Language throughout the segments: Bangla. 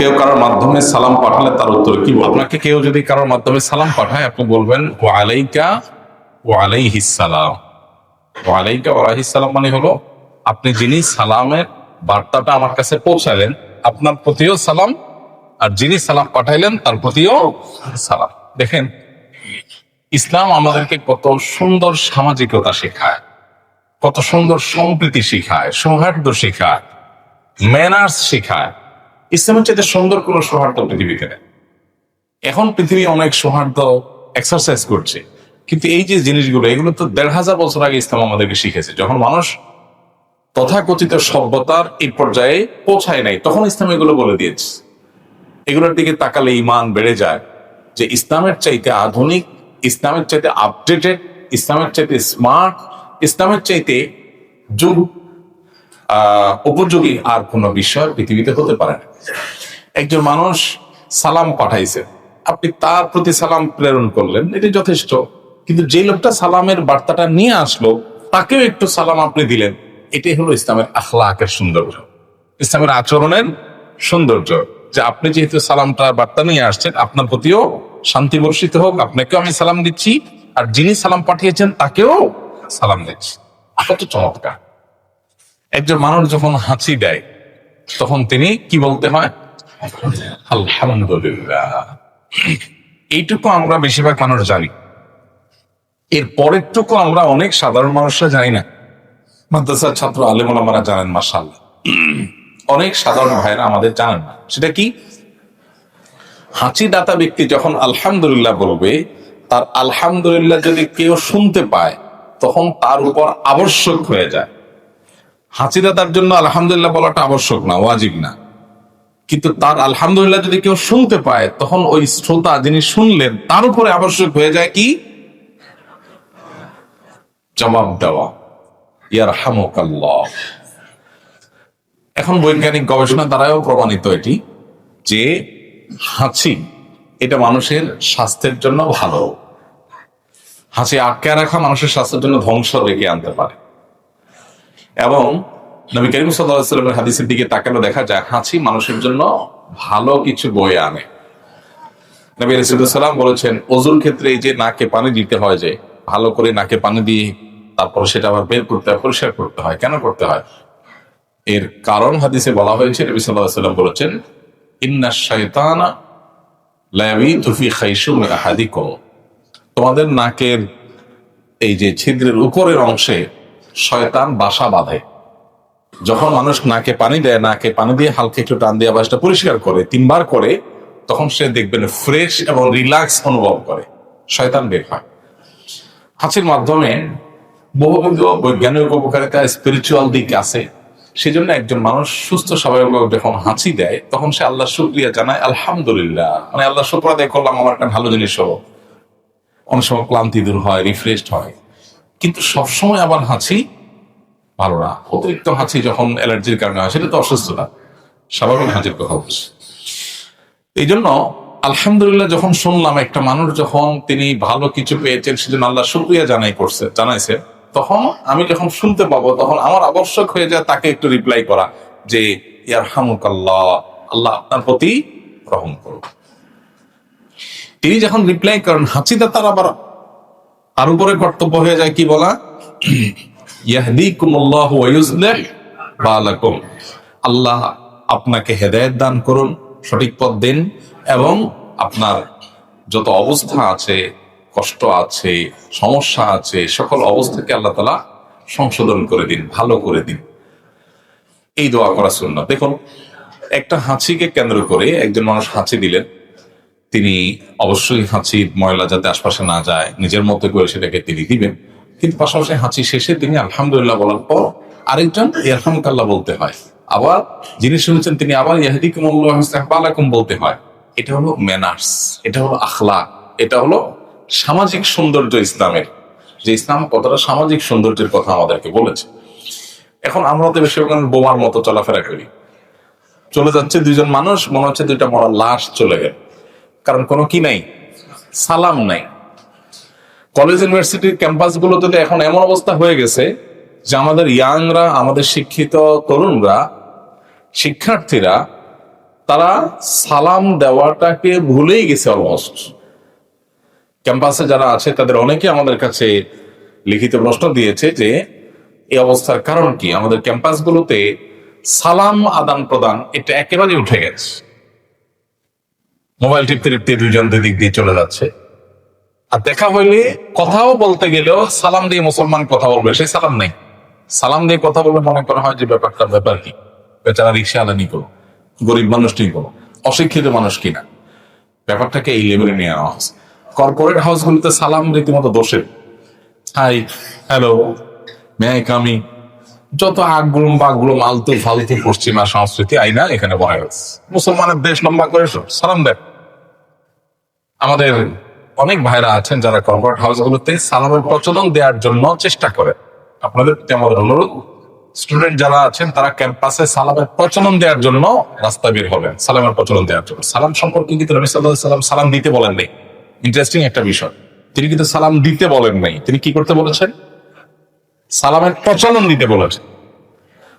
কেউ কারোর মাধ্যমে সালাম পাঠালে তার উত্তর কি আপনাকে কেউ যদি কারোর মাধ্যমে সালাম পাঠায়, আপনি বলবেন ও আলাইকা ও আলাইহিস সালাম। ও আলাইকা ও আলাইহিস সালাম মানে হলো, আপনি যিনি সালামের বার্তাটা আমার কাছে পৌঁছালেন, আপনার প্রতিও সালাম, আর যিনি সালাম পাঠাইলেন, তার প্রতিও সালাম। দেখেন, ইসলাম আমাদেরকে কত সুন্দর সামাজিকতা শেখায়, কত সুন্দর সম্প্রীতি শেখায়, সৌহার্দ্য শেখায় ম্যানার্স শেখায়। ইসলামের চাইতে সুন্দর কোনো সৌহার্দ্য পৃথিবীতে নেই। এখন পৃথিবী অনেক সৌহার্দ্য এক্সারসাইজ করছে। কিন্তু এই যে জিনিসগুলো, এগুলো তো দেড় হাজার বছর আগে ইসলাম আমাদেরকে শিখেছে। যখন মানুষ তথাকথিত সভ্যতার এই পর্যায়ে পৌঁছায় নাই, তখন ইসলাম এগুলো বলে দিয়েছে। এগুলোর দিকে তাকালে ইমান বেড়ে যায় যে ইসলামের চাইতে আধুনিক, ইসলামের চাইতে আপডেটেড ইসলামের চাইতে স্মার্ট ইসলামের চাইতে যুগ উপযোগী আর কোনো বিষয় পৃথিবীতে হতে পারে না। একজন মানুষ সালাম পাঠাইছে। আপনি তার প্রতি সালাম প্রেরণ করলেন, এটি যথেষ্ট। কিন্তু যে লোকটা সালামের বার্তাটা নিয়ে আসলো, তাকেও একটু সালাম আপনি দিলেন। এটাই হলো ইসলামের আখলাকের সৌন্দর্য। ইসলামের আচরণের সৌন্দর্য, যে আপনি যেহেতু সালামটা বার্তা নিয়ে আসছেন, আপনার প্রতিও শান্তি বর্ষিত হোক, আপনাকেও আমি সালাম দিচ্ছি, আর যিনি সালাম পাঠিয়েছেন, তাকেও সালাম দিচ্ছি। কত চমৎকার। একজন মানুষ যখন হাঁচি দেয়, তখন তিনি কি বলতে হয়? আলহামদুলিল্লাহ। এইটুকু আমরা বেশিরভাগ মানুষ জানি। এর পরেরটুকু আমরা অনেক সাধারণ মানুষরা জানি না। মাদ্রাসার ছাত্র আলেমারা জানেন মাসাল অনেক সাধারণ ভাইরা আমাদের জানেন না। সেটা কি? হাঁচি দাতা ব্যক্তি যখন আলহামদুলিল্লাহ বলবে, তার আলহামদুলিল্লাহ যদি কেউ শুনতে পায়, তখন তার উপর আবশ্যক হয়ে যায়। হাঁচিদাতার জন্য আলহামদুলিল্লাহ বলাটা আবশ্যক না, ওয়াজিব না। কিন্তু তার আলহামদুলিল্লাহ যদি কেউ শুনতে পায়, তখন ওই শ্রোতা যিনি শুনলেন, তার উপরে আবশ্যক হয়ে যায় কি? জবাব দেওয়া। ইয়ার হামকাল্লাহ এখন বৈজ্ঞানিক গবেষণা দ্বারাও প্রমাণিত এটি যে হাঁচি এটা মানুষের স্বাস্থ্যের জন্য ভালো। হাঁচি আটকে রাখা মানুষের স্বাস্থ্যের জন্য ধ্বংস রেখে আনতে পারে। এবং নবী করিম সাল্লামের হাদিসের দিকে তাকালে, দেখা যায় হাঁচি মানুষের জন্য ভালো কিছু বয়ে আনে। নবী বলেছেন অজুর ক্ষেত্রে এই যে নাকে পানি দিতে হয় যে, ভালো করে নাকে পানি দিয়ে তারপর সেটা আবার বের করতে হয়, পরিষ্কার করতে হয়। কেন করতে হয়? এর কারণ হাদিসে বলা হয়েছে, নবী সাল্লাম বলেছেন, ইন্না আহাদিকুম। তোমাদের নাকের এই যে ছিদ্রের উপরের অংশে শয়তান বাসা বাঁধে। যখন মানুষ নাকে পানি দেয়, নাকে পানি দিয়ে হালকা একটু টান দিয়ে আবার সেটা পরিষ্কার করে, তিনবার করে, তখন সে দেখবেন ফ্রেশ এবং রিল্যাক্স অনুভব করে। শয়তান বের হয়। হাঁচির মাধ্যমে বহুবিধ বৈজ্ঞানিক উপকারিতা স্পিরিচুয়াল দিক আছে। সেজন্য একজন মানুষ সুস্থ স্বাভাবিক যখন হাঁচি দেয়, তখন সে আল্লাহ শুক্রিয়া জানায়, আলহামদুলিল্লাহ মানে আল্লাহ শুক্র আদায় করলাম, আমার একটা ভালো জিনিস হলো। অনেক সময় ক্লান্তি দূর হয় রিফ্রেশড হয়। কিন্তু সবসময় আবার হাঁচি ভালো না। অতিরিক্ত হাঁচি যখন অ্যালার্জির কারণে হয়, সেটা তো অসুস্থতা স্বাভাবিক হাঁচির কথা বলছি এই জন্য আলহামদুলিল্লাহ যখন শুনলাম, একটা মানুষ যখন তিনি ভালো কিছু পেয়েছেন, সেজন্য আল্লাহ শুক্রিয়া জানাই করছে, জানাইছে, তখন আমি যখন শুনতে পাবো, তখন আমার আবশ্যক হয়ে যায় তাকে একটু রিপ্লাই করা যে ইয়ার হামুক আল্লাহ আল্লাহ আপনার প্রতি রহম করুন তিনি যখন রিপ্লাই করেন হাঁচিতে তার আবার তার উপরে কর্তব্য হয়ে যায় কি বলা? আল্লাহ আপনাকে হেদায়েত দান করুন, সঠিক পথ দিন এবং আপনার যত অবস্থা আছে, কষ্ট আছে, সমস্যা আছে, সকল অবস্থাকে আল্লাহ তালা সংশোধন করে দিন, ভালো করে দিন। এই দোয়া করা শূন্য দেখুন, একটা হাঁচিকে কেন্দ্র করে একজন মানুষ হাঁচি দিলেন। তিনি অবশ্যই হাঁচির ময়লা যাতে আশপাশে না যায়, নিজের মতো করে সেটাকে তিনি দিবেন। কিন্তু পাশাপাশি হাঁচি শেষে তিনি আলহামদুলিল্লাহ বলার পর আরেকজন ইয়ারহামকাল্লাহ বলতে হয়। আবার যিনি শুনেছেন তিনি আবার ইয়াহদিকুম বলতে হয়। এটা হলো ম্যানার্স এটা হলো আখলা এটা হলো সামাজিক সৌন্দর্য ইসলামের। যে ইসলাম কতটা সামাজিক সৌন্দর্যের কথা আমাদেরকে বলেছে। এখন আমরা তো বেশি বোমার মতো চলাফেরা করি। চলে যাচ্ছে দুইজন মানুষ, মনে হচ্ছে দুইটা মরা লাশ চলে গেল। কারণ কোনো কি নাই? সালাম নাই। কলেজ ইউনিভার্সিটির ক্যাম্পাস গুলোতে এখন এমন অবস্থা হয়ে গেছে যে আমাদের ইয়াংরা, আমাদের শিক্ষিত তরুণরা, শিক্ষার্থীরা, তারা সালাম দেওয়াটাকে ভুলেই গেছে অলমোস্ট ক্যাম্পাসে যারা আছে, তাদের অনেকে আমাদের কাছে লিখিত প্রশ্ন দিয়েছে যে, এই অবস্থার কারণ কি? আমাদের ক্যাম্পাসগুলোতে সালাম আদান প্রদান এটা একেবারে উঠে গেছে। মোবাইল টিপতে টিপতে দুইজন দুই দিক দিয়ে চলে যাচ্ছে। আর দেখা হইলে কথাও বলতে গেলেও সালাম দিয়ে মুসলমান কথা বলবে সেই সালাম নেই। সালাম দিয়ে কথা বলবে মনে করা হয় যে ব্যাপারটার ব্যাপার কি? বেচারা রিক্সা আলানি করো, গরিব মানুষ ঠিক করো, অশিক্ষিত মানুষ কিনা ব্যাপারটাকে এই লেভেলে নিয়ে আনা হচ্ছে কর্পোরেট হাউসগুলোতে সালাম রীতিমতো দোষের। হাই হ্যালো মেয়ে কামি যত আগগুলুম বাগগুলুম আলতু ফালতু পশ্চিমা সংস্কৃতি, আইনা এখানে গেছে মুসলমানের দেশ লম্বা করে সালাম দেয় আমাদের অনেক ভাইরা আছেন যারা কর্পোরেট হাউসগুলোতে সালামের প্রচলন দেওয়ার জন্য চেষ্টা করে। আপনাদের প্রতি আমার অনুরোধ, স্টুডেন্ট যারা আছেন, তারা ক্যাম্পাসে সালামের প্রচলন দেওয়ার জন্য রাস্তা বের হবেন। সালামের প্রচলন দেওয়ার জন্য। সালাম সম্পর্কে কিন্তু নবী সাল্লাহ সাল্লাম সালাম দিতে বলেন নাই। ইন্টারেস্টিং একটা বিষয়। তিনি কিন্তু সালাম দিতে বলেন নাই। তিনি কি করতে বলেছেন? সালামের প্রচলন দিতে বলেছেন।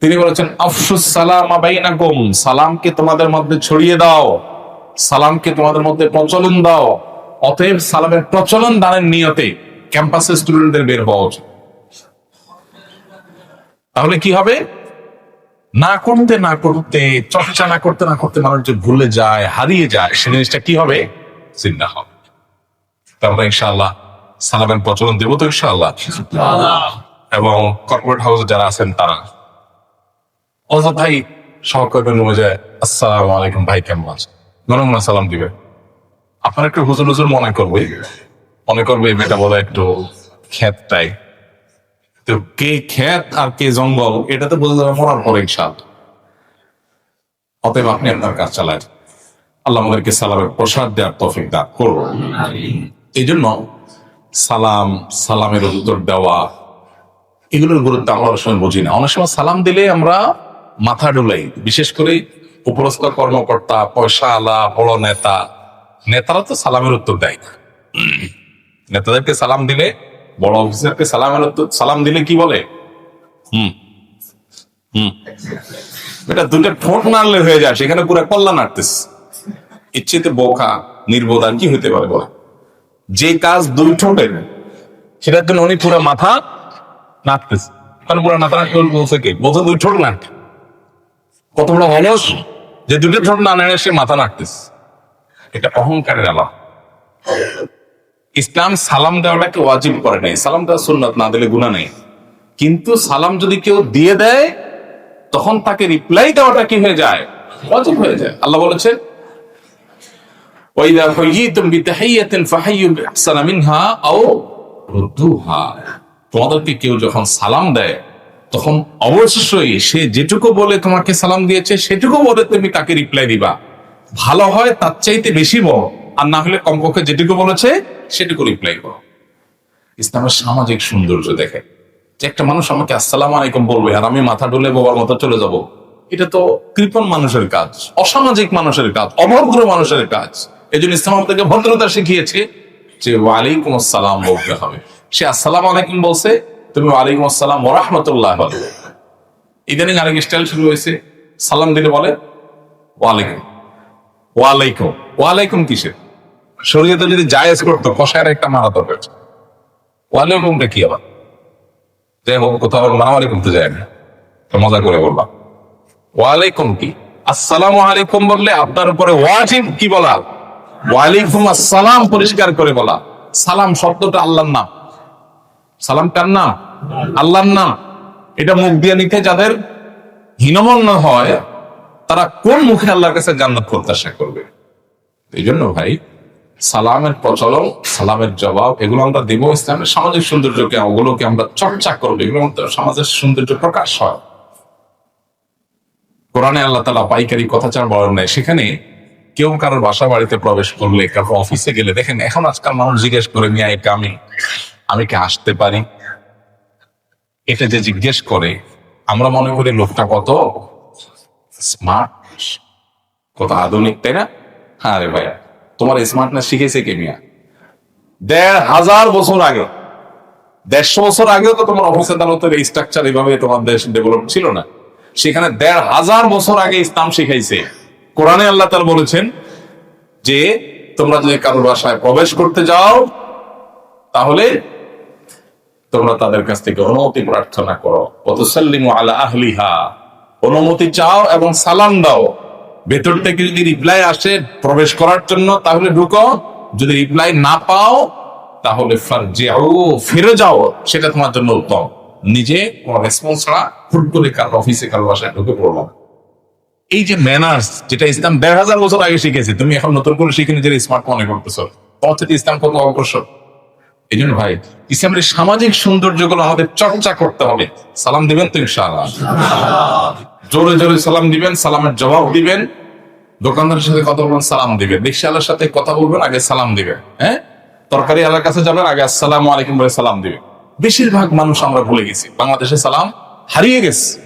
তিনি বলেছেন, আফসুস সালাম সালামকে তোমাদের মধ্যে ছড়িয়ে দাও। সালামকে তোমাদের মধ্যে প্রচলন দাও। অতএব সালামের প্রচলন দানের নিয়তে ক্যাম্পাসে স্টুডেন্টদের বের হওয়া উচিত। তাহলে কি হবে? না করতে না করতে চর্চা না করতে না করতে মানুষ যে ভুলে যায় হারিয়ে যায় সে জিনিসটা কি হবে? চিন্তা হবে। তা আমরা ইনশাআল্লাহ সালামের প্রচলন দেবো তো ইনশাআল্লাহ। এবং কর্পোরেট হাউসে যারা আছেন তারা। অজা ভাই সহকর্মী রুমে যায় আসসালামু আলাইকুম ভাই কেমন আছেন? গরম না সালাম দিবে। আপনার একটু হুজুর হুজুর মনে করবে। মনে করবে এটা বলে একটু ক্ষেতটাই তো কে ক্ষেত আর কে জঙ্গল এটা তো বোঝা যাবে মরার পরে ইনশাল অতএব আপনি আপনার কাজ চালায় আল্লাহ আমাদেরকে সালামের প্রসাদ দেওয়ার তফিক দান করব এই জন্য সালাম সালামের উত্তর দেওয়া এগুলোর গুরুত্ব আমরা অনেক সময় বুঝি না। অনেক সময় সালাম দিলে আমরা মাথা ডুলাই বিশেষ করে উপরস্থ কর্মকর্তা পয়সা আলা বড় নেতা, নেতারা তো সালামের উত্তর দেয় না। নেতাদেরকে সালাম দিলে, বড় অফিসারকে সালামের উত্তর, সালাম দিলে কি বলে? হুম হুম। এটা দুটো ঠোঁট নাড়লে হয়ে যায়, সেখানে পুরো কল্লা নাড়তেস ইচ্ছেতে বোকা, নির্বোধ আর কি হইতে পারে বলে? যে কাজ দুই ঠোঁটের, সেটার জন্য উনি পুরো মাথা নাচতেছে কারণ পুরো মাথা নাচতে বলছে কি? বলছে দুই ঠোঁট নাট কত বড় অলস যে দুটো ঠোঁট না নেড়ে সে মাথা নাচতেছে এটা অহংকারের আলা ইসলাম সালাম দেওয়াটাকে ওয়াজিব করে নাই সালাম দেওয়া সুন্নাত না দিলে গুণা নেই কিন্তু সালাম যদি কেউ দিয়ে দেয় তখন তাকে রিপ্লাই দেওয়াটা কি হয়ে যায় ওয়াজিব হয়ে যায় আল্লাহ বলেছেন وإذا حييتم بتحية فحيوا بأحسن منها أو ردوها তোমাদেরকে কেউ যখন সালাম দেয় তখন অবশ্যই সে যেটুকু বলে তোমাকে সালাম দিয়েছে, সেটুকু বলে তুমি তাকে রিপ্লাই দিবা। ভালো হয় তার চাইতে বেশি বল, আর না হলে কমপক্ষে যেটুকু বলেছে, সেটুকু রিপ্লাই করো। ইসলামের সামাজিক সৌন্দর্য দেখে যে একটা মানুষ আমাকে, আসসালাম আলাইকুম বলবে, আর আমি মাথা ডুলে বাবার মতো চলে যাব। এটা তো কৃপণ মানুষের কাজ, অসামাজিক মানুষের কাজ, অভদ্র মানুষের কাজ। এই জন্য ইসলাম আমাদেরকে ভদ্রতা শিখিয়েছে যে, ওয়ালাইকুম আসসালাম বলতে হবে। সে আসসালাম আলাইকুম বলছে তুমি ওয়ালাইকুম আসসালাম ওরহমতুল্লাহ ইদানিং আরেক স্টাইল শুরু হয়েছে। সালাম দিলে বলে, ওয়ালাইকুম। ওয়ালাইকুম। ওয়ালাইকুম কিসের শরীয়তে যদি জায়েজ করতো, কষায়ের একটা মারা দরকার ওয়ালাইকুমটা কি আবার? যাই হোক, কোথাও মারামারি করতে যায় না। তো মজা করে বললাম। ওয়ালাইকুম কি? আসসালামু আলাইকুম বললে আপনার উপরে ওয়াজিব কি বলা? ওয়ালাইকুম আসসালাম পরিষ্কার করে বলা। সালাম শব্দটা আল্লাহর নাম। সালাম কার নাম? আল্লাহর নাম। এটা মুখ দিয়ে নিতে যাদের হীনমন্য হয়, তারা কোন মুখে আল্লাহর কাছে জান্নাত প্রত্যাশা করবে? এই জন্য ভাই, সালামের প্রচলন, সালামের জবাব, এগুলো আমরা দিব ইসলামের সামাজিক সৌন্দর্যকে, ওগুলোকে আমরা চর্চা করব। এগুলো সমাজের সৌন্দর্য প্রকাশ হয়। কোরআনে আল্লাহ তালা পাইকারি কথাচার বলেন নাই। সেখানে কেউ কারোর বাসা বাড়িতে প্রবেশ করলে কারও অফিসে গেলে দেখেন, এখন আজকাল মানুষ জিজ্ঞেস করে, মিয়া এটা আমি আমি কি আসতে পারি? এটা যে জিজ্ঞেস করে, আমরা মনে করি লোকটা কত? স্মার্ট কত আধুনিক, তাই না? হ্যাঁ রে ভাইয়া, তোমার স্মার্টনেস শিখেছে কে মিয়া? দেড় হাজার বছর আগে, দেড়শো বছর আগেও তো তোমার অফিস আদালতের এই স্ট্রাকচার এইভাবে তোমার দেশ ডেভেলপ ছিল না। সেখানে দেড় হাজার বছর আগে ইসলাম শিখাইছে। কোরআনে আল্লাহ তার বলেছেন যে, তোমরা যদি কারোর বাসায় প্রবেশ করতে যাও, তাহলে তোমরা তাদের কাছ থেকে অনুমতি প্রার্থনা করো। অতসাল্লিমু আলা আহলিহা। অনুমতি চাও এবং সালাম দাও। ভেতর থেকে যদি রিপ্লাই আসে প্রবেশ করার জন্য, তাহলে ঢুকো। যদি রিপ্লাই না পাও, তাহলে ফিরে যাও। সেটা তোমার জন্য উত্তম। নিজে কোনো রেসপন্স ছাড়া হুট করে কার অফিসে কারও বাসায় ঢুকে পড়ল। এই যে ম্যানার্স যেটা ইসলাম দেড় হাজার বছর আগে শিখেছে, তুমি এখন নতুন করে শিখে নিজের স্মার্ট মনে করতেছো। তোমার ইসলাম কত অগ্রসর। এই জন্য ভাই, ইসলামের সামাজিক সৌন্দর্যগুলো আমাদের চর্চা করতে হবে। সালাম দিবেন তো ইনশাআল্লাহ। জোরে জোরে সালাম দিবেন, সালামের জবাব দিবেন। দোকানদারের সাথে কথা বলবেন, সালাম দিবেন। রিক্সাওয়ালার সাথে কথা বলবেন, আগে সালাম দিবেন হ্যাঁ? তরকারি আলার কাছে যাবেন, আগে আসসালামু আলাইকুম বলে সালাম দিবেন। বেশিরভাগ মানুষ আমরা ভুলে গেছি। বাংলাদেশে সালাম হারিয়ে গেছে।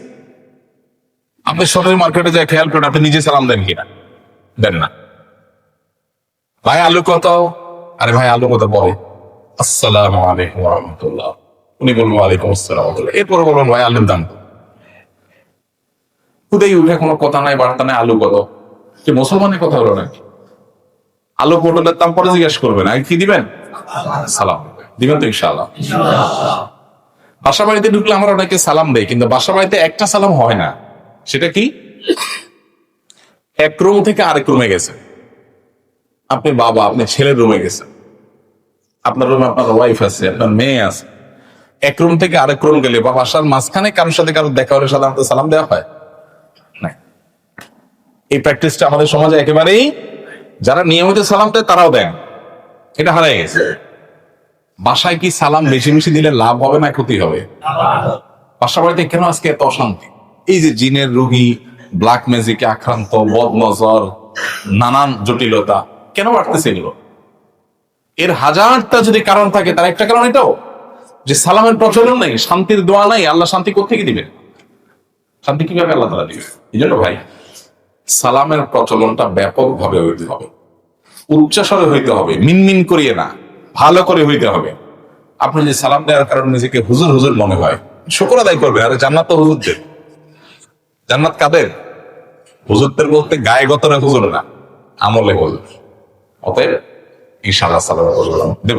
আপনি সদর মার্কেটে যায় খেয়াল করেন, আপনি নিজে সালাম দেন কিনা? দেন না। ভাই, আলু কত? আরে ভাই, আলু কত বলে আসসালামু আলাইকুম রহমতুল্লাহ। উনি বলব আসসালাম এরপরে বলবেন ভাই আলুর দাম খুদেই উঠে কোনো কথা নাই নাই আলু কত? সে মুসলমানের কথা হলো নাকি? আলু পটলের দাম পরে জিজ্ঞেস করবেন আগে কি দিবেন? সালাম। দিবেন তো ইনশাআল্লাহ। বাসা বাড়িতে ঢুকলে আমরা অনেকে সালাম দেই কিন্তু বাসা বাড়িতে একটা সালাম হয় না। সেটা কি? এক রুম থেকে আরেক রুমে গেছে। আপনি বাবা আপনি ছেলের রুমে গেছেন। আপনার রুমে আপনার ওয়াইফ আছে, আপনার মেয়ে আছে। এক রুম থেকে আরেক রুম গেলে বা বাসার মাঝখানে কারোর সাথে কারোর দেখা হলে সাধারণত সালাম দেওয়া হয়? না এই প্র্যাকটিসটা আমাদের সমাজে একেবারেই যারা নিয়মিত সালাম দেয় তারাও দেন এটা হারাই গেছে। বাসায় কি সালাম বেশি বেশি দিলে লাভ হবে না ক্ষতি হবে? বাসা বাড়িতে কেন আজকে এত অশান্তি? এই যে জিনের রোগী ব্ল্যাক ম্যাজিকে আক্রান্ত বদ নজর নানান জটিলতা, কেন বাড়তেছে এগুলো? এর হাজারটা যদি কারণ থাকে, তার একটা কারণ এটাও, যে সালামের প্রচলন নাই, শান্তির দোয়া নাই, আল্লাহ শান্তি কোথেকে দিবে শান্তি কীভাবে আল্লাহ তারা দিবে এই জন্য ভাই, সালামের প্রচলনটা ব্যাপকভাবে হইতে হবে। উচ্চাসরে হইতে হবে, মিনমিন করিয়ে না, ভালো করে হইতে হবে। আপনি যে সালাম দেওয়ার কারণে নিজেকে হুজুর হুজুর মনে হয়, শুকর আদায় করবে, আরে জান্নাত তো হুজুরদের। জান্নাত কাদের? হুজুরদের বলতে গায়ে গতরে হুজুর না, আমলে হুজুর। অতএব ইনশাআল্লাহ সালাম দেব